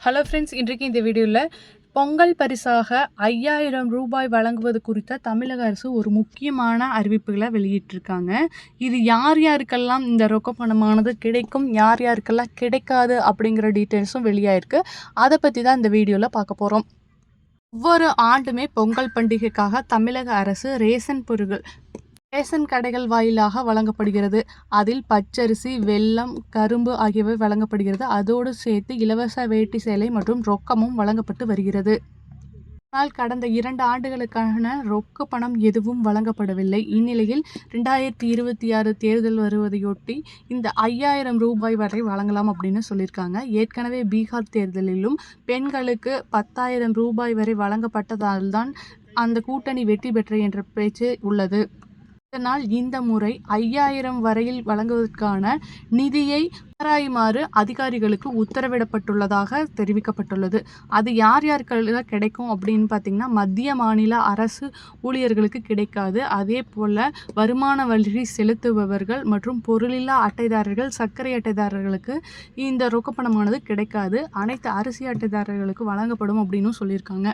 Hello friends இன்றைக்கு இந்த வீடியோவில் பொங்கல் பரிசாக ஐயாயிரம் ரூபாய் வழங்குவது குறித்த தமிழக அரசு ஒரு முக்கியமான அறிவிப்புகளை வெளியிட்டிருக்காங்க. இது யார் யாருக்கெல்லாம் இந்த ரொக்க பணமானது கிடைக்கும் யார் யாருக்கெல்லாம் கிடைக்காது அப்படிங்கிற டீட்டெயில்ஸும் வெளியாயிருக்கு. அதை பற்றி தான் இந்த வீடியோவில் பார்க்க போகிறோம் ஒவ்வொரு ஆண்டுமே பொங்கல் பண்டிகைக்காக தமிழக அரசு ரேஷன் பொருட்கள் ரேஷன் கடைகள் வாயிலாக வழங்கப்படுகிறது. அதில் பச்சரிசி வெல்லம் கரும்பு ஆகியவை வழங்கப்படுகிறது. அதோடு சேர்த்து இலவச வேட்டி சேலை மற்றும் ரொக்கமும் வழங்கப்பட்டு வருகிறது. ஆனால் கடந்த இரண்டு ஆண்டுகளுக்கான ரொக்க பணம் எதுவும் வழங்கப்படவில்லை. இந்நிலையில் ரெண்டாயிரத்தி இருபத்தி ஆறு தேர்தல் வருவதையொட்டி இந்த ஐயாயிரம் ரூபாய் வரை வழங்கலாம் அப்படின்னு சொல்லியிருக்காங்க. ஏற்கனவே பீகார் தேர்தலிலும் பெண்களுக்கு பத்தாயிரம் ரூபாய் வரை வழங்கப்பட்டதால்தான் அந்த கூட்டணி வெற்றி பெற்ற என்ற பேச்சு உள்ளது. இதனால் இந்த முறை ஐயாயிரம் வரையில் வழங்குவதற்கான நிதியை ஆராயுமாறு அதிகாரிகளுக்கு உத்தரவிடப்பட்டுள்ளதாக தெரிவிக்கப்பட்டுள்ளது. அது யார் யாருக்கெல்லாம் கிடைக்கும் அப்படின்னு பார்த்தீங்கன்னா மத்திய மாநில அரசு ஊழியர்களுக்கு கிடைக்காது. அதே போல் வருமான வரி செலுத்துபவர்கள் மற்றும் பொருளில்லா அட்டைதாரர்கள் சர்க்கரை அட்டைதாரர்களுக்கு இந்த ரொக்கப்பணமானது கிடைக்காது. அனைத்து அரிசி அட்டைதாரர்களுக்கு வழங்கப்படும் அப்படின்னு சொல்லியிருக்காங்க.